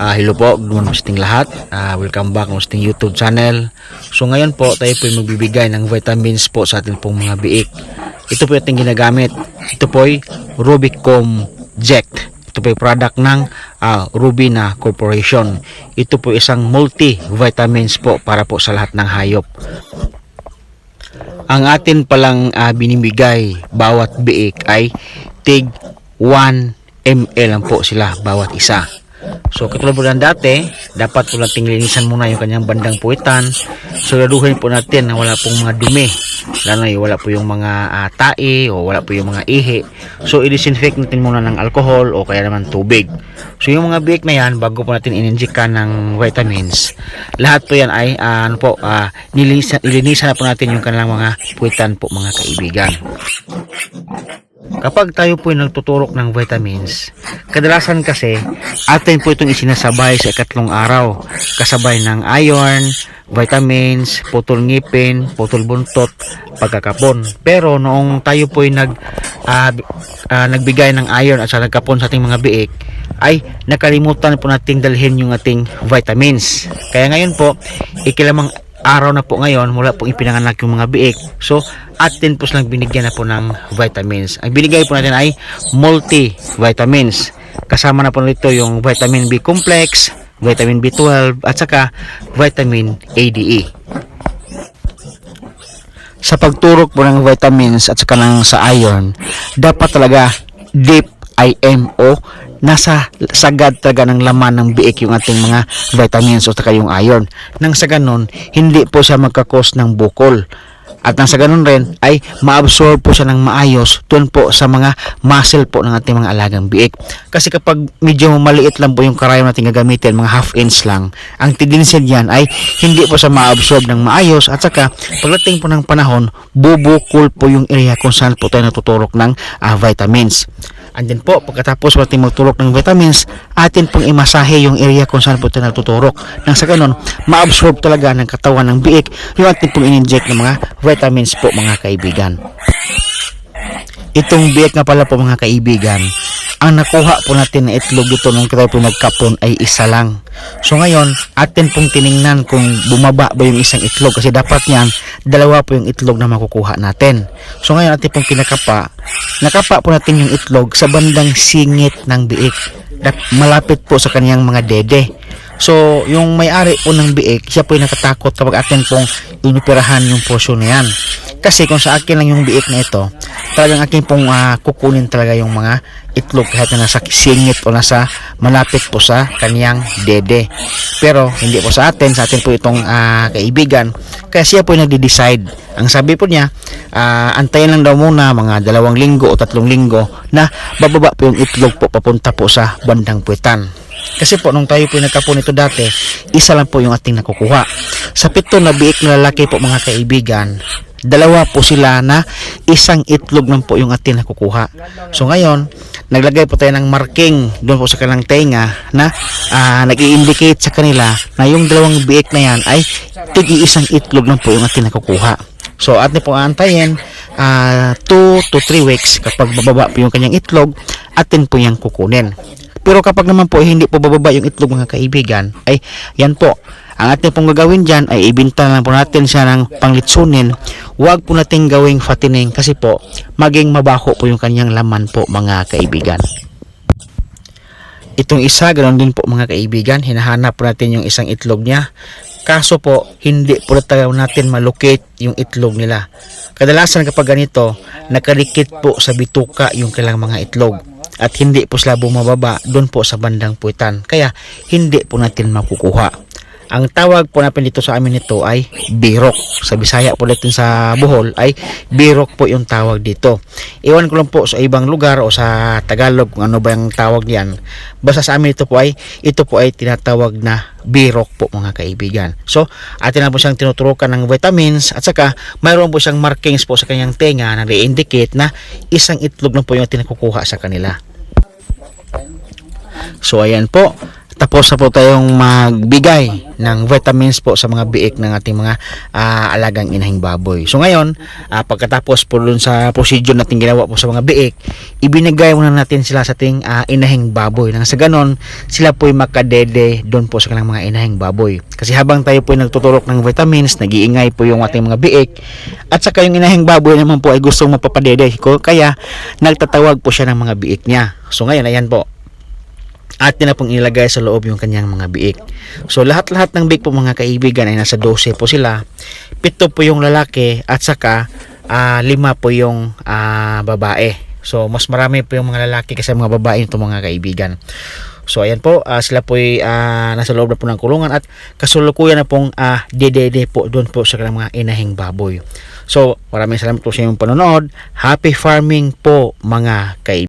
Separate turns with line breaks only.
Ah, hello po, good morning sa ating lahat. Ah, welcome back sa ating YouTube channel. So ngayon po, tayo po ay magbibigay ng vitamins po sa ating pong mga biik. Ito po ating ginagamit. Ito po ay Rubicom Ject. Ito po ay product ng ah, Rubina Corporation. Ito po isang multi-vitamins po para po sa lahat ng hayop. Ang atin palang ah, binibigay bawat biik ay tig 1 ml lang po sila bawat isa. So katulad po ng dati, dapat po nating linisan muna yung kanyang bandang puwitan. Siguraduhin po natin na wala pong mga dumi. Lalo na wala po yung mga ah, tae o wala po yung mga ihi. So i-disinfect natin muna ng alcohol o kaya naman tubig. So yung mga biik na yan, bago po natin ininjika ng vitamins, lahat po yan ay ah, ano po, ah, nilinisan, nilinisan na po natin yung kanilang mga puwitan po mga kaibigan. Kapag tayo po ay nagtuturok ng vitamins, kadalasan kasi atin po itong isinasabay sa ikatlong araw. Kasabay ng iron, vitamins, putol ngipin, putol buntot, pagkakapon. Pero noong tayo po ay nag, ah, ah, nagbigay ng iron at sa nagkapon sa ating mga biik, ay nakalimutan po nating dalhin yung ating vitamins. Kaya ngayon po, ikilamang araw na po ngayon mula pong ipinanganak yung mga biik. So, atin po silang binigyan na po ng vitamins. Ang binigay po natin ay multi-vitamins. Kasama na po nito yung vitamin B complex, vitamin B12, at saka vitamin ADE. Sa pagturok po ng vitamins at saka ng sa iron, dapat talaga deep IMO nasa sagad talaga ng laman ng biik yung ating mga vitamins o saka yung iron. Nang sa ganun, hindi po siya magkakos ng bukol. At nang sa ganun rin ay maabsorb po siya ng maayos doon po sa mga muscle po ng ating mga alagang biik. Kasi kapag medyo maliit lang po yung karayom natin gagamitin, mga half inch lang, ang tendency niyan ay hindi po siya maabsorb ng maayos at saka pagdating po ng panahon, bubukol po yung area kung saan po tayo natuturok ng ah, vitamins. And then po, pagkatapos natin magturok ng vitamins, atin pong imasahe yung area kung saan po tayo natuturok. Nang sa ganun, maabsorb talaga ng katawan ng biik yung atin pong in-inject ng mga vitamins po mga kaibigan. Itong biik nga pala po mga kaibigan, ang nakuha po natin na itlog dito nung tayo po nagkapon ay isa lang. So ngayon, atin pong tiningnan kung bumaba ba yung isang itlog kasi dapat yan, dalawa po yung itlog na makukuha natin. So ngayon, atin pong kinakapa, nakapa po natin yung itlog sa bandang singit ng biik. Malapit po sa kanyang mga dede. So, yung may-ari po ng biik, siya po yung natatakot kapag atin pong inoperahan yung portion na yan. Kasi kung sa akin lang yung biik na ito, talagang akin pong ah, kukunin talaga yung mga itlog kahit na nasa singit o nasa malapit po sa kaniyang dede. Pero hindi po sa atin, sa atin po itong ah, kaibigan. Kaya siya po nagde-decide. Ang sabi po niya, ah, antayin lang daw muna mga dalawang linggo o tatlong linggo na bababa po yung itlog po papunta po sa bandang puwetan. Kasi po, nung tayo po yung nagkapon ito dati, isa lang po yung ating nakukuha. Sa pito na biik na lalaki po mga kaibigan, dalawa po sila na isang itlog lang po yung ating nakukuha. So ngayon, naglagay po tayo ng marking doon po sa kanilang tenga na ah, nag-i-indicate sa kanila na yung dalawang biik na yan ay tig-iisang itlog lang po yung ating nakukuha. So atin po aantayin 2 to 3 weeks kapag bababa po yung kanyang itlog, atin po yung kukunin. Pero kapag naman po hindi po bababa yung itlog mga kaibigan, ay yan po. Ang atin pong gagawin dyan ay ibinta lang po natin siya ng panglitsunin. Huwag po natin gawing fattening kasi po maging mabaho po yung kanyang laman po mga kaibigan. Itong isa, ganoon din po mga kaibigan, hinahanap po natin yung isang itlog niya. Kaso po, hindi po talaga natin malocate yung itlog nila. Kadalasan kapag ganito, nakadikit po sa bituka yung kailang mga itlog at hindi po sila bumababa doon po sa bandang puwitan. Kaya hindi po natin makukuha. Ang tawag po natin dito sa amin nito ay birok. Sa Bisaya po natin sa Bohol ay birok po yung tawag dito. Iwan ko lang po sa ibang lugar o sa Tagalog kung ano ba yung tawag niyan. Basta sa amin ito po ay ito po ay tinatawag na birok po mga kaibigan. So, atin na po siyang tinuturukan ng vitamins at saka mayroon po siyang markings po sa kanyang tenga na i-indicate na isang itlog lang po yung tinakukuha sa kanila. So ayan po, tapos na po tayong magbigay ng vitamins po sa mga biik ng ating mga ah, alagang inahing baboy. So ngayon, ah, pagkatapos po dun sa procedure natin ginawa po sa mga biik, ibinigay muna natin sila sa ating ah, inahing baboy. Nang sa ganon, sila po'y makadede doon po sa kanilang mga inahing baboy. Kasi habang tayo po'y nagtuturok ng vitamins, nag-iingay po yung ating mga biik, at saka yung inahing baboy naman po ay gustong mapapadede ko, kaya nagtatawag po siya ng mga biik niya. So ngayon, ayan po, atin na pong ilagay sa loob yung kanyang mga biik. So lahat-lahat ng biik po mga kaibigan ay nasa 12 po sila. Pito po yung lalaki at saka ah, lima po yung ah, babae. So mas marami po yung mga lalaki kasi mga babae ito mga kaibigan. So ayan po, ah, sila po ay ah, nasa loob na po ng kulungan at kasulukuyan na pong ah, dedede po doon po sa mga inahing baboy. So maraming salamat po sa inyong panonood. Happy farming po mga kaibigan.